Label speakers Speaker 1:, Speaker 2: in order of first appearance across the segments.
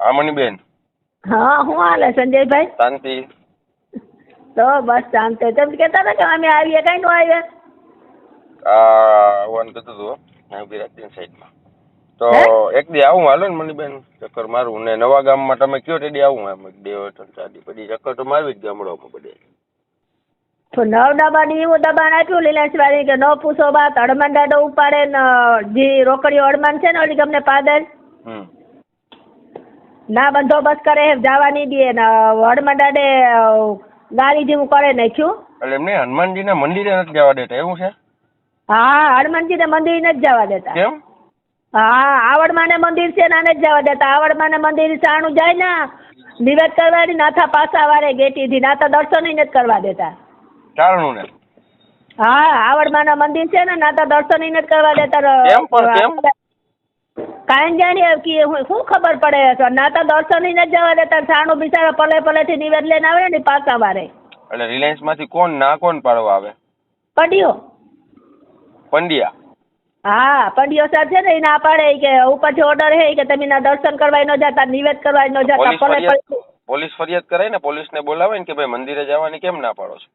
Speaker 1: હા મનીબેન
Speaker 2: હા હું હાલે સંજયભાઈ?
Speaker 1: શાંતિ.
Speaker 2: તો બસ શાંત તમે કહેતા હતા કે અમે આવીએ કઈ નો આવ્યા
Speaker 1: આ આવવાનું કીધું હતું ઊભી રાખી સાઈડમાં. તો એક દી આવું હાલો ને મનીબેન ચક્કર મારું. ને નવા ગામમાં તમે કયો ટેડી આવું એમ એક બે દી. પછી ચક્કર તો મારવી જ ગામડામાં બધે.
Speaker 2: તો નવ દબાની એવું દબાણ આપ્યું લીલાશવાળી કે ન પૂછો બાત હડમાન દાડો ઉપાડે ને જે રોકડીઓ અડમાન છે ને ઓલી ગમને પાદર
Speaker 1: હમ.
Speaker 2: ના બંદોબસ્ત કરે જવા નહીં દે ને હડમાન દાડે ગાડી જેવું કરે નાખ્યું
Speaker 1: એટલે એમને હનુમાનજીના મંદિરે નથી જવા દેતા એવું છે?
Speaker 2: હા હનુમાનજીને મંદિર નથી જવા દેતા.
Speaker 1: કેમ?
Speaker 2: હા આવડમાને મંદિર છે નાને જ જવા દેતા. આવડમાને મંદિર સાણું જાય ને નિવેદ કરવાની નાથા પાસા વાળે ગેટીથી નાથા દર્શન નથી કરવા દેતા.
Speaker 1: ચારણું ને
Speaker 2: હા આવડમાના મંદિર છે ને નાતા દર્શન નથી કરવા દેતા.
Speaker 1: કેમ પણ કેમ?
Speaker 2: કાંઈ જાણીએ કે શું ખબર પડે? તો દર્શન નથી જવા દેતા સાણું બિચારા પલે પલે થી નિવેદ લઈને આવે ને પાછા વારે.
Speaker 1: એટલે રિલાયન્સમાંથી કોણ ના કોણ પાડવા આવે?
Speaker 2: પડિયો.
Speaker 1: પંડ્યા.
Speaker 2: હા પંડિયો સર છે ને એ ના પાડે કે કે ઉપરથી ઓર્ડર હે કે તમે ના દર્શન કરવા ન જતા નિવેદ કરવા ન જતા
Speaker 1: પોલીસ ફરિયાદ કરે ને પોલીસ ને બોલાવે ને કે ભાઈ મંદિરે જવાની કેમ ના પાડો છો?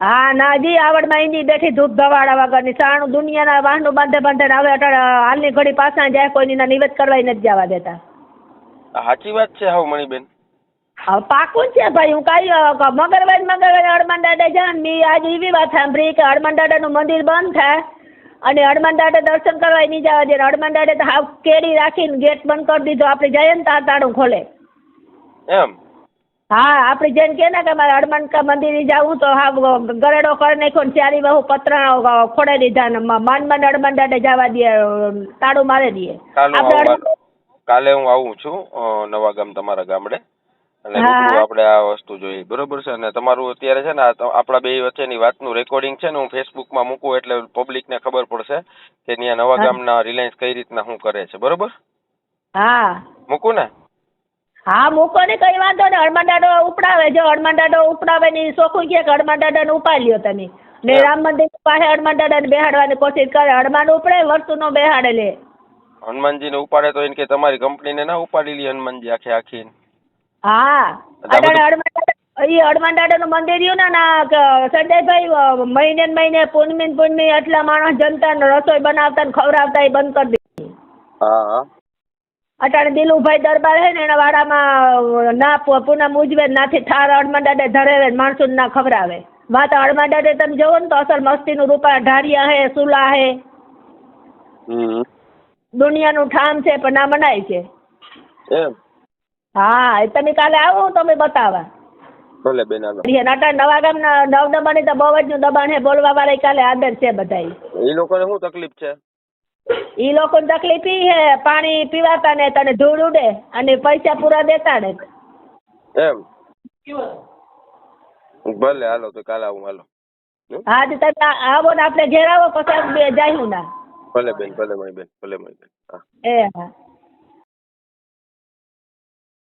Speaker 2: હા ના જી આવડમાં એની બેઠી ધૂપ ધવાડા વગરની સાણું દુનિયાના વાહનું બાંધે બાંધે હવે અટાણે હાલની ઘડી પાછા જાય કોઈની નિવેદ કરવા નથી જવા દેતા.
Speaker 1: સાચી વાત છે હાવ મણીબેન.
Speaker 2: હવે પાકું છે ભાઈ હું કઈ મગરવાજ મગરવાજ હનુમાન દાદા જાણ મેં આજે એવી વાત સાંભળી કે હનુમાન દાદાનું મંદિર બંધ થાય અને હનુમાન દાદા દર્શન કરવા નહીં જવા દે હનુમાન દાદા તો હાવ કેરી રાખીને ગેટ બંધ કરી દીધો આપણે ને તાર તાળું ખોલે.
Speaker 1: એમ?
Speaker 2: હા આપણે જેમ કે ને કે મારે હનુમાન કા મંદિરે જવું તો હા ગરેડો કરી નાખ્યો ને ચારી બહુ પતરા ખોડે દીધા ને મ- માન માન હનુમાન દાડે જવા દે તાળું મારી દે.
Speaker 1: કાલે હું આવું છું નવા ગામ તમારા ગામડે. અને આપણે આ વસ્તુ જોઈએ બરોબર છે? અને તમારું અત્યારે છે ને આપણા બે વચ્ચેની વાતનું રેકોર્ડિંગ છે ને હું ફેસબુકમાં મૂકું એટલે પબ્લિકને ખબર પડશે કે ત્યાં નવા. ગામના રિલાયન્સ કઈ રીતના શું કરે છે બરોબર?
Speaker 2: હા.
Speaker 1: મૂકું ને?
Speaker 2: હા મૂકો ને કઈ વાંધો ને હનુમાન દાદો ઉપડાવે. જો દાદો ઉપડાવે ને ઈ કે કહે કે હનુમાન ઉપાડી લ્યો તમે. ને રામ મંદિર પાસે દાદાને બેહાડવાની કોશિશ કરે. હનુમાન ઉપડે વસ્તુનો બેહાડે લે.
Speaker 1: હનુમાનજીને ઉપાડે તો એને કે તમારી કંપનીને ના ઉપાડી લી હનુમાનજી આખે આખી.
Speaker 2: હા.
Speaker 1: એટલે
Speaker 2: હનુમાન દાદાનું મંદિર રહ્યું ને ના સંજયભાઈ મહિને મહિને પૂનમી ને પૂનમી આટલા માણસ જનતા રસોઈ બનાવતા ને ખવડાવતા એ બંધ કરી દીધી.
Speaker 1: હા.
Speaker 2: અટાણે દિલુભાઈ દરબાર હે ને એના વાડામાં ના પૂનમ ઉજવે નાથી ઠાર દાદા ધરેવે ને માણસોને ના ખવડાવે. હનુમાન દાદા તમે જોવો ને તો અસલ મસ્તીનું રૂપા ઢારિયા હે સુલા હે. દુનિયાનું ઠામ છે પણ ના મનાય છે.
Speaker 1: એમ.
Speaker 2: હા એ તમે કાલે આવો તમે બતાવા.
Speaker 1: ભલે બેન
Speaker 2: એ નવા ગામના નવ દબાણી તો બહુ જ નું દબાણ હે બોલવા વાળા કાલે આદર છે બધાય.
Speaker 1: એ લોકોને શું તકલીફ છે?
Speaker 2: ઈ લોકોને તકલીફ ઈ હે પાણી પીવાતા ને તને ધૂળ ઉડે અને પૈસા પૂરા દેતા ને.
Speaker 1: એમ? ભલે હાલો તો કાલે આવું હાલો.
Speaker 2: હા તો તમે આવો ને આપણે ઘેર આવો પછી જાય ના.
Speaker 1: ભલે બેન ભલે મારી બેન ભલે મારી બેન. હા.
Speaker 2: એ હા.